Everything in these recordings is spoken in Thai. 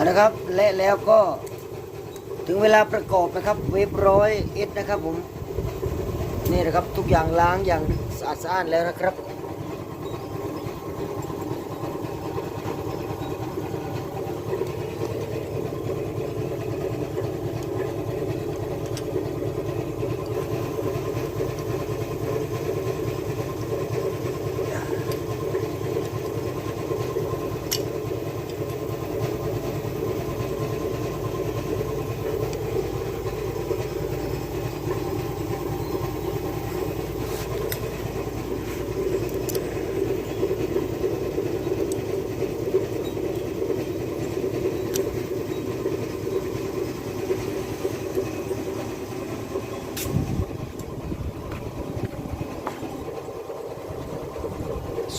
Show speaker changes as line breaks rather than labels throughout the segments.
เอาละครับและแล้วก็ถึงเวลาประกอบนะครับ เวฟร้อยเอสนะครับผม นี่นะครับทุกอย่างล้างอย่างสะอาดสะอ้านแล้วนะครับ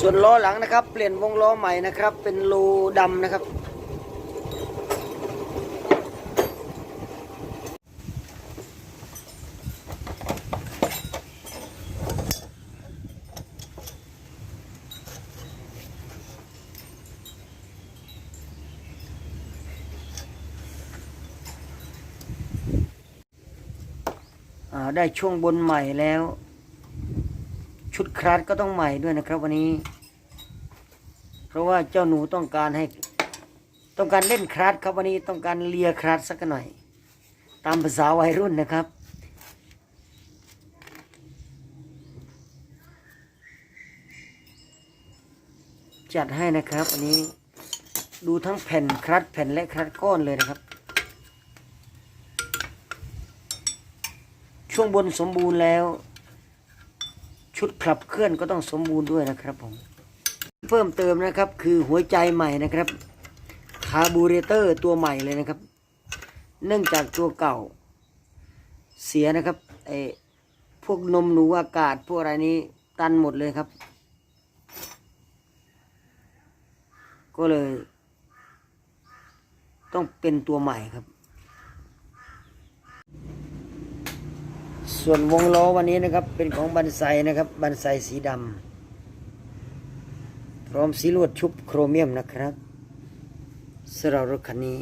ส่วนล้อหลังนะครับ เปลี่ยนวงล้อใหม่นะครับ เป็นโลดำนะครับ ได้ช่วงบนใหม่แล้ว ชุดครัดก็ต้องใหม่ด้วยนะครับวันนี้ เพราะว่าเจ้าหนูต้องการให้ต้องการเล่นครัดครับวันนี้ต้องการเลียครัดสักหน่อย ตามภาษาวัยรุ่นนะครับ จัดให้นะครับวันนี้ดูทั้งแผ่นครัดแผ่นและครัดก้อนเลยนะครับ ช่วงบนสมบูรณ์แล้ว ชุดขับเคลื่อนก็ต้องสมบูรณ์ด้วยนะครับผม เพิ่มเติมนะครับ คือหัวใจใหม่นะครับคาร์บูเรเตอร์ตัวใหม่เลยนะครับ เนื่องจากตัวเก่าเสียนะครับไอพวกนมหนูอากาศพวกอะไรนี้ตันหมดเลยครับ ก็เลย ต้องเป็นตัวใหม่ครับ ส่วนวงล้อวันนี้นะครับเป็นของบันไซนะครับบันไซสีดำ พร้อมสีลวดชุบโครเมียมนะครับสำหรับรถคันนี้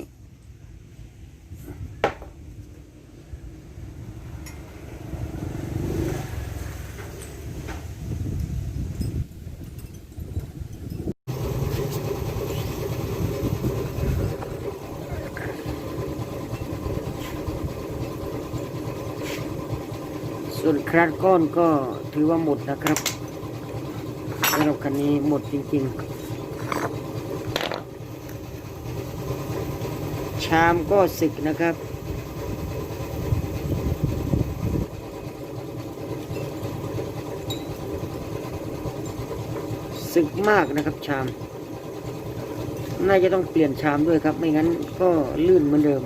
ส่วนคราดก้อนก็ถือว่าหมดนะครับ สำหรับคันนี้หมดจริง ๆ ชามก็สึกนะครับ สึกมากนะครับชาม น่าจะต้องเปลี่ยนชามด้วยครับ ไม่งั้นก็ลื่นเหมือนเดิม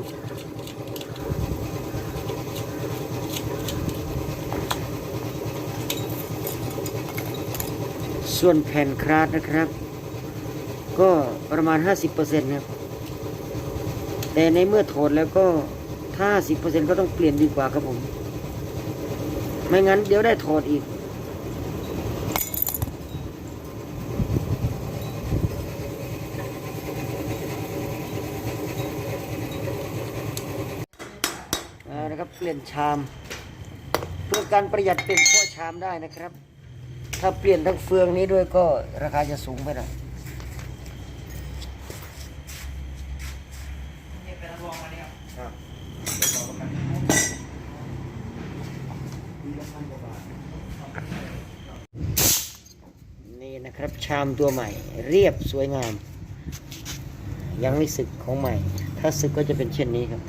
ส่วนแผ่นคราดนะครับ ก็ประมาณ 50%ครับแต่ในเมื่อถอดแล้วก็ถ้า 10%ก็ต้องเปลี่ยนดีกว่าครับผม ไม่งั้นเดี๋ยวได้ถอดอีก นะครับเปลี่ยนชาม เพื่อการประหยัดเป็นเพราะชามได้นะครับ ถ้าเปลี่ยนทั้งเฟืองนี้ด้วยก็ราคาจะสูงไปหน่อยนี่นะครับชามตัวใหม่ เรียบสวยงาม ยังไม่สึกของใหม่ ถ้าสึกก็จะเป็นเช่นนี้ครับ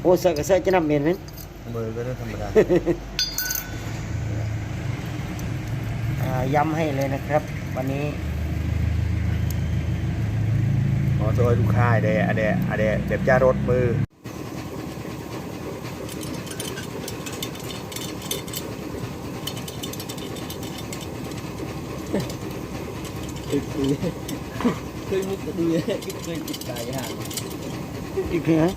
โอ้สักกระแสจะนำเมนไหม
มือก็ได้ธรรมดา
อ่า ย้ำให้เลยนะครับ วันนี้
ขอโทษลูกค้าเดะอะเดะอะเดะเด็บจ้ารถมือ
เคยมุกกระดูเคยติดใจห่าง
อีกเหรอ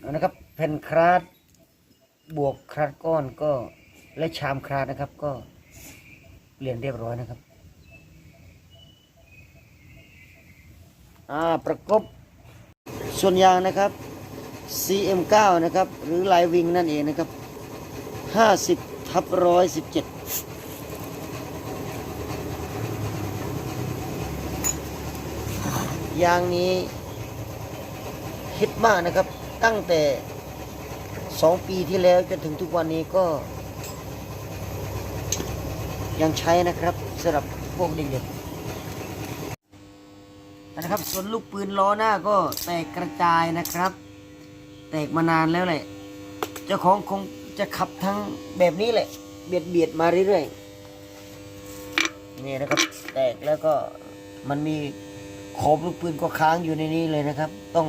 เอานะครับแผ่นคราดบวกคราดก้อนก็ และชามคราดนะครับ ก็เปลี่ยนเรียบร้อยนะครับ อ่าประกบส่วนยางนะครับ CM9 นะครับ หรือลายวิงนั่นเองนะครับ 50ทับ117ยางนี้ฮิตมากนะครับ ตั้งแต่ 2 ปีที่แล้วจนถึงทุกวันนี้ก็ ยังใช้นะครับสำหรับพวกเด็กๆนะครับส่วนลูกปืนล้อหน้าก็แตกกระจายนะครับ แตกมานานแล้วแหละเจ้าของคงจะขับทั้งแบบนี้แหละ เบียดเบียดมาเรื่อยๆนี่นะครับ แตกแล้วก็มันมีขอบลูกปืนก็ค้างอยู่ในนี้เลยนะครับ ต้อง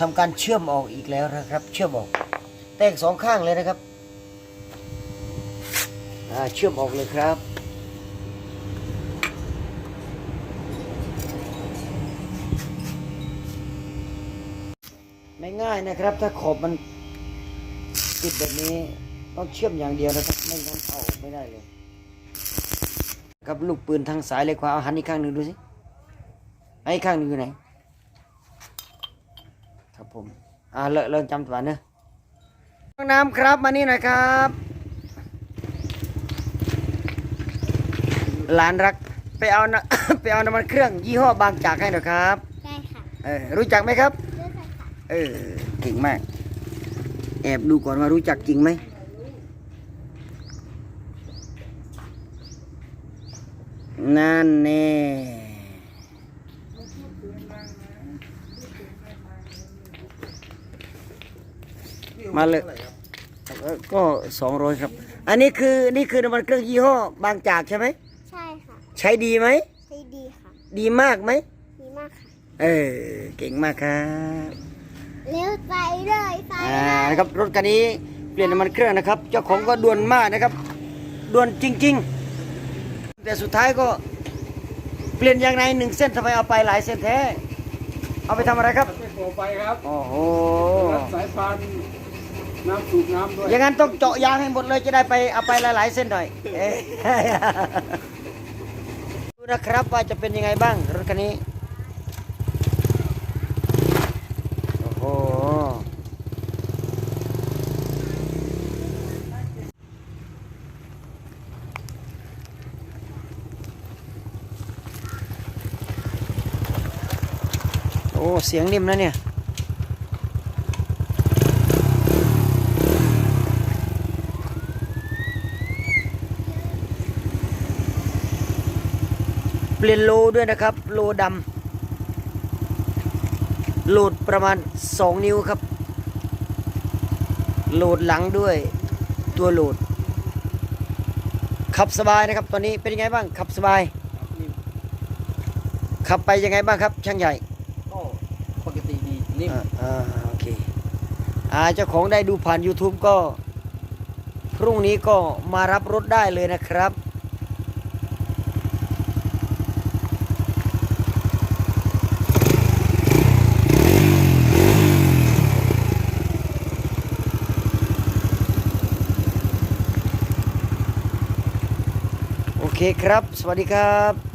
ทำการเชื่อมออกอีกแล้วนะครับ เชื่อมออก แตกสองข้างเลยนะครับ เชื่อมออกเลยครับ ไม่ง่ายนะครับ ถ้าขอบมันติดแบบนี้ต้องเชื่อมอย่างเดียวนะครับไม่งั้นเอาอกไม่ได้เลยกับลูกปืนทางสายเลยขวาเอาหันอีกข้างหนึ่งดูสิไอ้ข้างหนึ่งอยู่ไหน ครับผม อ่าเลอะเริ่มจำตัวเนอะห้องน้ำครับมานี่หน่อยครับ หลานรักไปเอานะ ไปเอาน้ำมันเครื่องยี่ห้อบางจากให้หน่อยครับ
ได้ค่ะ
เออรู้จักไหมครับ
เลือกค่ะ
เออเก่งมาก แอบดูก่อนว่ารู้จักจริงไหมนั่นแน่มาเลยเออก็สองร้อยครับ อันนี้คือนี่คือน้ำมันเครื่องยี่ห้อบางจากใช่ไหม
ใช่ค่ะ
ใช้ดีไหม
ใช้ดีค่ะ
ดีมากไหม
ดีมากค่ะ
เออ เก่งมากครับ
เร็วไปเลยไป
อ่า
เลย
นะครับรถคันนี้เปลี่ยนน้ำมันเครื่องนะครับ เจ้าของก็ด่วนมากนะครับด่วนจริง ๆ แต่สุดท้ายก็เปลี่ยนยางในหนึ่งเส้นทำไมเอาไปหลายเส้นแท้ เอาไปทำอะไรครับ
ไม่โผล่ไปครับ
โอ้โห
รัดสายพานน้ำสูบน้ำด้วย
อย่างนั้นต้องเจาะยางให้หมดเลยจะได้ไปเอาไปหลาย ๆ เส้นหน่อยเอ๊ะ ดูนะครับว่าจะเป็นยังไงบ้างรถคันนี้ โอ้โห โอ้ เสียงนิ่มนะเนี่ย เปลี่ยนโลด้วยนะครับ โลดำโหลดประมาณ 2 นิ้วครับ โหลดหลังด้วยตัวโหลด ขับสบายนะครับ ตอนนี้เป็นยังไงบ้าง ขับสบาย ขับไปยังไงบ้างครับ ช่างใหญ่
ก็ปกติดีนิ่ม
อ่าอ่าโอเคอ่าเจ้าของได้ดูผ่าน YouTube ก็ พรุ่งนี้ก็มารับรถได้เลยนะครับ เคครับ สวัสดีครับ